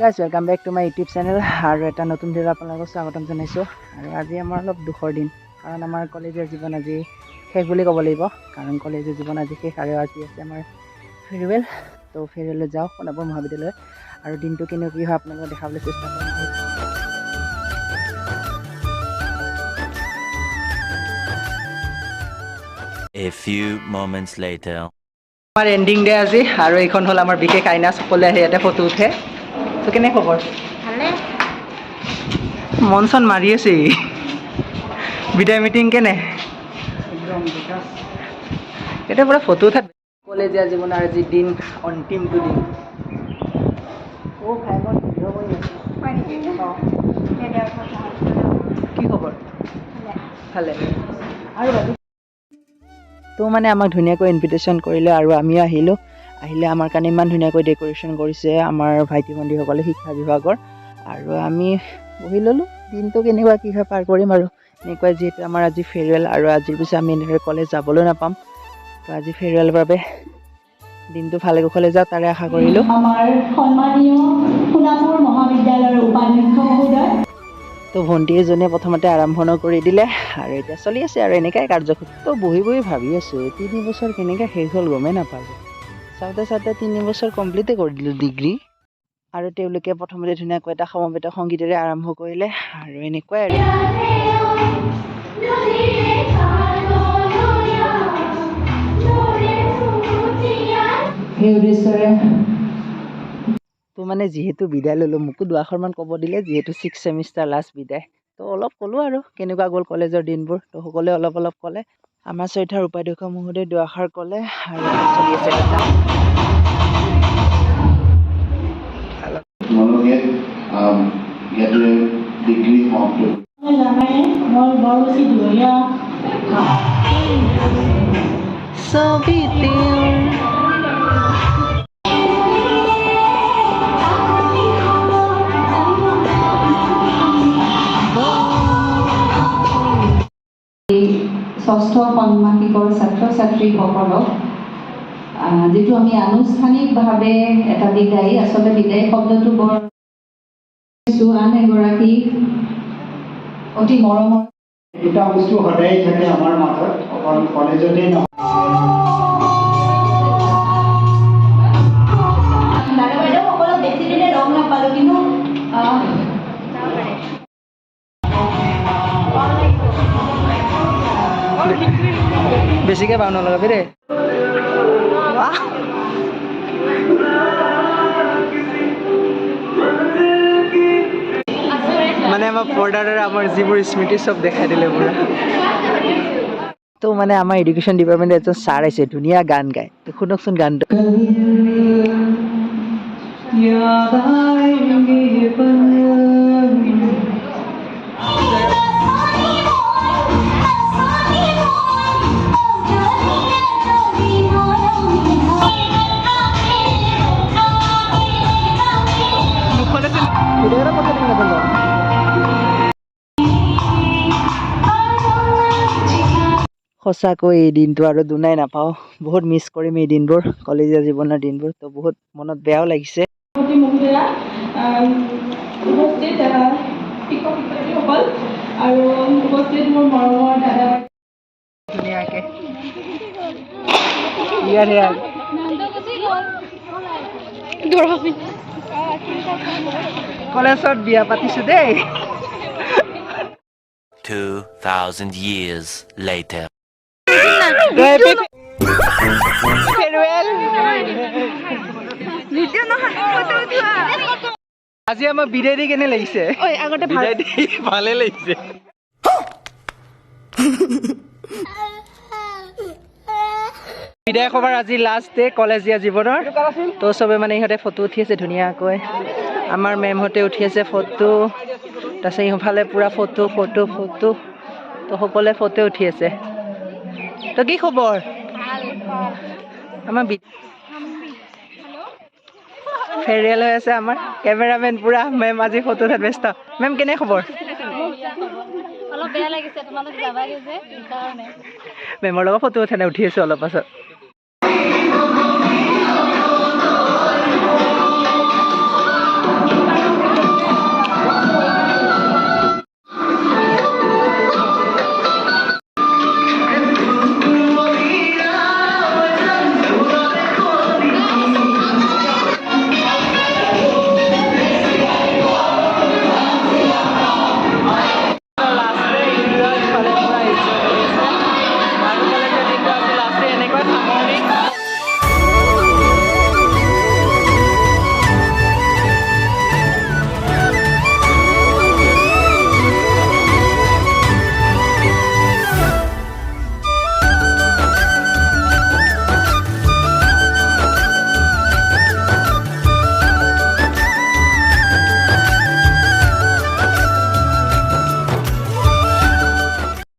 Guys welcome back to my YouTube channel আৰু এটা নতুন ভিডিঅ' আপোনালোকক স্বাগতম জনাইছোঁ। আৰু আজি আমাৰ অলপ দুখৰ দিন কাৰণ আমাৰ কলেজীয়া জীৱন আজি শেষ বুলি ক'ব লাগিব। কাৰণ কলেজীয়া জীৱন আজি শেষ আৰু আজি আছে আমাৰ ফেয়াৰৱেল ত' ফেয়াৰৱেলত যাওঁ সোণাপুৰ মহাবিদ্যালয় আৰু দিনটো কেনেকুৱা কি হয় আপোনালোকক দেখাবলৈ চেষ্টা কৰিম। A few moments later. আমাৰ এণ্ডিং ডে আজি আৰু এইখন হ'ল আমাৰ বিশেষ আইনা সকলোৱে আহি ইয়াতে ফটো উঠে। কেনে খবৰ ভালে মন চন মাৰি আছে। বিদায় মিটিং কেনে এতিয়া পুৰা ফটো উঠাত কলেজীয়া জীৱনৰ আজি দিন অন্তিমটো দিন কি খবৰ ভালে ভালে আৰু তো মানে আমাক ধুনীয়াকৈ ইনভিটেশ্যন কৰিলে আৰু আমিও আহিলোঁ আহিলে আমাৰ কাৰণে ইমান ধুনীয়াকৈ ডেক'ৰেশ্যন কৰিছে আমাৰ ভাইটি ভণ্টিসকলে শিক্ষা বিভাগৰ। আৰু আমি বহি ল'লোঁ দিনটো কেনেকুৱা কি হয় পাৰ কৰিম আৰু। এনেকুৱাই যিহেতু আমাৰ আজি ফেয়াৰৱেল আৰু আজিৰ পিছত আমি এনেদৰে কলেজ যাবলৈ নাপাম। তো আজি ফেয়াৰৱেলৰ বাবে দিনটো ভালে কুশলে যাওক তাৰে আশা কৰিলোঁ। আমাৰ সন্মানীয় সোণাপুৰ মহাবিদ্যালয়ৰ উপাধ্যক্ষ মহোদয়। তো ভণ্টি এজনীয়ে প্ৰথমতে আৰম্ভণি কৰি দিলে আৰু এতিয়া চলি আছে আৰু এনেকাই কাৰ্যসূচী তো বহি বহি ভাবি আছোঁ তিনি বছৰ কেনেকৈ শেষ হ'ল গমেই নাপালোঁ। চাওঁতে চাওঁতে তিনি বছৰ কমপ্লিটে কৰি দিলোঁ ডিগ্ৰী আৰু তেওঁলোকে প্ৰথমতে ধুনীয়াকৈ এটা সমবেত সংগীতেৰে আৰম্ভ কৰিলে। আৰু এনেকুৱাই আৰু। তো মানে যিহেতু বিদায় ল'লোঁ মোকো দুআষাৰমান ক'ব দিলে যিহেতু ছিক্স ছেমিষ্টাৰ লাষ্ট বিদায়। তো অলপ ক'লোঁ আৰু কেনেকুৱা গ'ল কলেজৰ দিনবোৰ তো সকলোৱে অলপ অলপ ক'লে। আমাৰ চৈথাৰ উপাধ্যক্ষ মহোদয়ে দুআষাৰ ক'লে আৰু চলি আছে কথা। তোমালোকে ষষ্ঠ ষাণ্মাসিকৰ ছাত্ৰ ছাত্ৰীসকলক যিটো আমি আনুষ্ঠানিকভাৱে এটা বিদায় আচলতে বিদায় শব্দটো বৰ আন এগৰাকী অতি মৰমৰ দুটা বস্তু সদায় থাকে আমাৰ মাজত অকল কলেজতেই নহয়। বেছিকৈ পাওঁ নলগাবি দেই বাহ। মানে আমাৰ পৰ্দাৰ আমাৰ যিবোৰ স্মৃতি চব দেখাই দিলে পুৰা তো মানে আমাৰ এডুকেশ্যন ডিপাৰ্টমেণ্টৰ এজন ছাৰ আহিছে ধুনীয়া গান গায়। তো শুনকচোন গানটো। সঁচাকৈ এই দিনটো আৰু দুনাই নাপাওঁ। বহুত মিছ কৰিম এই দিনবোৰ কলেজীয়া জীৱনৰ দিনবোৰ তো বহুত মনত বেয়াও লাগিছে। ধুনীয়াকৈ। ইয়াৰ কলেজত বিয়া পাতিছোঁ দেই। 2,000 years later. আজি আমাৰ বিদায় কেনে লাগিছে? আগতে ভালে। লাগিছে। বিদায় খবৰ আজি লাষ্ট ডে কলেজীয়া জীৱনৰ। তো চবে মানে ইহঁতে ফটো উঠি আছে ধুনীয়াকৈ। আমাৰ মেমহঁতে উঠি আছে ফটো তাৰপিছত ইফালে পূৰা ফটো ফটো ফটো তো সকলোৱে ফটো উঠি আছে। তো কি খবৰ আমাৰ বি ফেৰিয়েল হৈ আছে আমাৰ কেমেৰামেন পূৰা মেম আজি ফটো উঠাত ব্যস্ত মেম কেনে খবৰ মেমৰ লগত ফটো উঠা নাই উঠি আছোঁ অলপ পাছত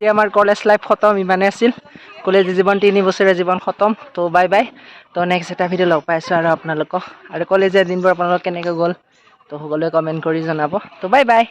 এতিয়া আমাৰ কলেজ লাইফ খতম ইমানে আছিল। কলেজ জীৱন তিনি বছৰীয়া জীৱন খতম। তো বাই বাই তো নেক্সট এটা ভিডিঅ' লগ পাইছোঁ আৰু আপোনালোকক। আৰু কলেজীয়া দিনবোৰ আপোনালোক কেনেকৈ গ'ল তো সকলোৱে কমেণ্ট কৰি জনাব। তো বাই বাই